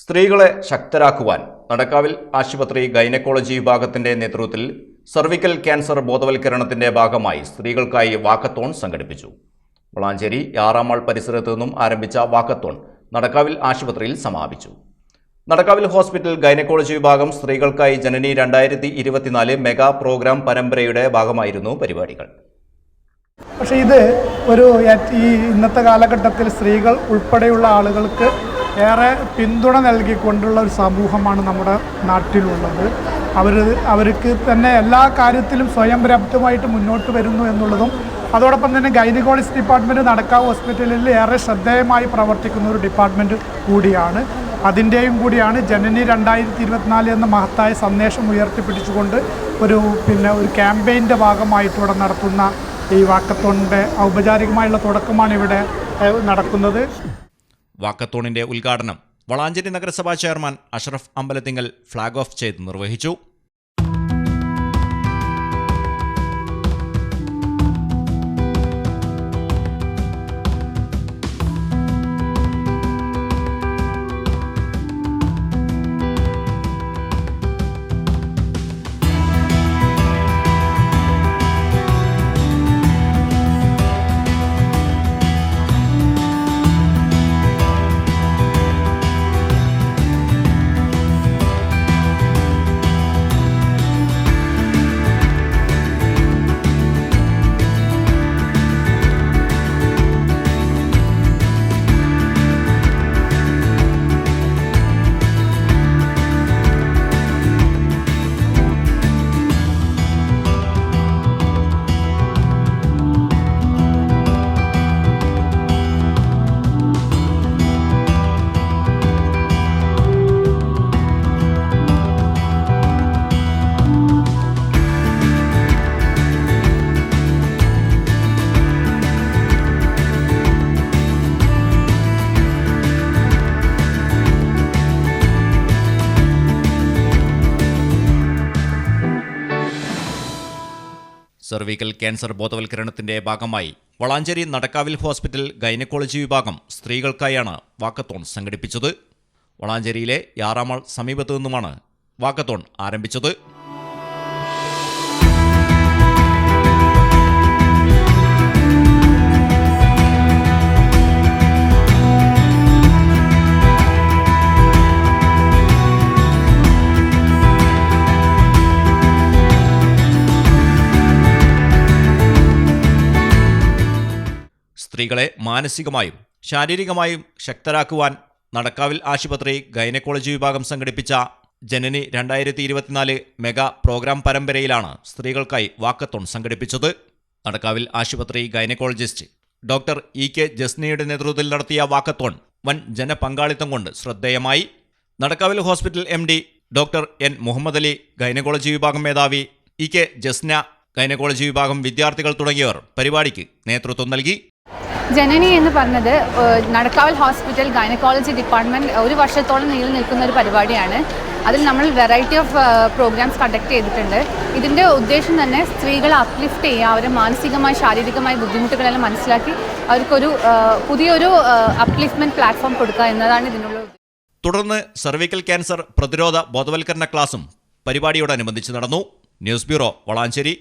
സ്ത്രീകളെ ശക്തരാക്കുവാൻ നടക്കാവിൽ ആശുപത്രി ഗൈനക്കോളജി വിഭാഗത്തിന്റെ നേതൃത്വത്തിൽ സർവിക്കൽ ക്യാൻസർ ബോധവൽക്കരണത്തിന്റെ ഭാഗമായി സ്ത്രീകൾക്കായി വാക്കത്തോൺ സംഘടിപ്പിച്ചു. വളാഞ്ചേരി ആറാമാൾ പരിസരത്തു നിന്നും ആരംഭിച്ച വാക്കത്തോൺ നടക്കാവിൽ ആശുപത്രിയിൽ സമാപിച്ചു. നടക്കാവിൽ ഹോസ്പിറ്റൽ ഗൈനക്കോളജി വിഭാഗം സ്ത്രീകൾക്കായി ജനനി രണ്ടായിരത്തി ഇരുപത്തിനാല് മെഗാ പ്രോഗ്രാം പരമ്പരയുടെ ഭാഗമായിരുന്നു പരിപാടികൾ. പക്ഷേ ഇത് ഒരു ഈ ഇന്നത്തെ കാലഘട്ടത്തിൽ സ്ത്രീകൾ ഉൾപ്പെടെയുള്ള ആളുകൾക്ക് ഏറെ പിന്തുണ നൽകിക്കൊണ്ടുള്ള ഒരു സമൂഹമാണ് നമ്മുടെ നാട്ടിലുള്ളത്. അവർ അവർക്ക് തന്നെ എല്ലാ കാര്യത്തിലും സ്വയം പര്യാപ്തമായിട്ട് മുന്നോട്ട് വരുന്നു എന്നുള്ളതും അതോടൊപ്പം തന്നെ ഗൈനക്കോളജി ഡിപ്പാർട്ട്മെന്റ് നടക്കാവ് ഹോസ്പിറ്റലിൽ ഏറെ ശ്രദ്ധേയമായി പ്രവർത്തിക്കുന്ന ഒരു ഡിപ്പാർട്ട്മെന്റ് കൂടിയാണ്. അതിന്റെയും കൂടിയാണ് ജനനി രണ്ടായിരത്തി ഇരുപത്തിനാല് എന്ന മഹത്തായ സന്ദേശം ഉയർത്തിപ്പിടിച്ചുകൊണ്ട് ഒരു പിന്നെ ഒരു ക്യാമ്പയിന്റെ ഭാഗമായിട്ട് ഇവിടെ നടത്തുന്ന ഈ വാക്കത്തോണിന്റെ ഔപചാരികമായുള്ള തുടക്കമാണ് ഇവിടെ നടക്കുന്നത്. വാക്കത്തോണിന്റെ ഉദ്ഘാടനം വളാഞ്ചേരി നഗരസഭാ chairman Ashraf Ambalathingal flag off ചെയ്ത് നിർവഹിച്ചു സർവിക്കൽ ക്യാൻസർ ബോധവൽക്കരണത്തിന്റെ ഭാഗമായി വളാഞ്ചേരി നടക്കാവിൽ ഹോസ്പിറ്റൽ ഗൈനക്കോളജി വിഭാഗം സ്ത്രീകൾക്കായാണ് വാക്കത്തോൺ സംഘടിപ്പിച്ചത്. വളാഞ്ചേരിയിലെ യാറാമാൾ സമീപത്തു നിന്നുമാണ് വാക്കത്തോൺ ആരംഭിച്ചത്. സ്ത്രീകളെ മാനസികമായും ശാരീരികമായും ശക്തരാക്കുവാൻ നടക്കാവിൽ ആശുപത്രി ഗൈനക്കോളജി വിഭാഗം സംഘടിപ്പിച്ച ജനനി രണ്ടായിരത്തി ഇരുപത്തിനാല് മെഗാ പ്രോഗ്രാം പരമ്പരയിലാണ് സ്ത്രീകൾക്കായി വാക്കത്തോൺ സംഘടിപ്പിച്ചത്. നടക്കാവിൽ ആശുപത്രി ഗൈനക്കോളജിസ്റ്റ് ഡോക്ടർ ഇ കെ ജസ്നയുടെ നേതൃത്വത്തിൽ നടത്തിയ വാക്കത്തോൺ വൻ ജനപങ്കാളിത്തം കൊണ്ട് ശ്രദ്ധേയമായി. നടക്കാവിൽ hospital M D doctor N Muhammad Ali gynaecology വിഭാഗം മേധാവി ഇ കെ ജസ്ന ഗൈനക്കോളജി വിഭാഗം വിദ്യാർത്ഥികൾ തുടങ്ങിയവർ പരിപാടിക്ക് നേതൃത്വം നൽകി. ജനനി എന്ന് പറഞ്ഞത് നടക്കാവൽ ഹോസ്പിറ്റൽ ഗൈനക്കോളജി ഡിപ്പാർട്ട്മെന്റ് ഒരു വർഷത്തോളം നീണ്ടു നിൽക്കുന്ന ഒരു പരിപാടിയാണ്. അതിൽ നമ്മൾ വെറൈറ്റി ഓഫ് പ്രോഗ്രാംസ് കണ്ടക്ട് ചെയ്തിട്ടുണ്ട്. ഇതിന്റെ ഉദ്ദേശം തന്നെ സ്ത്രീകളെ അപ്ലിഫ്റ്റ് ചെയ്യുക അവരെ മാനസികമായി ശാരീരികമായ ബുദ്ധിമുട്ടുകളെല്ലാം മനസ്സിലാക്കി അവർക്കൊരു പുതിയൊരു അപ്ലിഫ്റ്റ്മെന്റ് പ്ലാറ്റ്ഫോം കൊടുക്കുക എന്നതാണ് ഇതിനുള്ള തുടർന്ന് സർവിക്കൽ ക്യാൻസർ പ്രതിരോധ ബോധവൽക്കരണ ക്ലാസും പരിപാടിയോടനുബന്ധിച്ച് നടന്നു. News bureau Valanchery.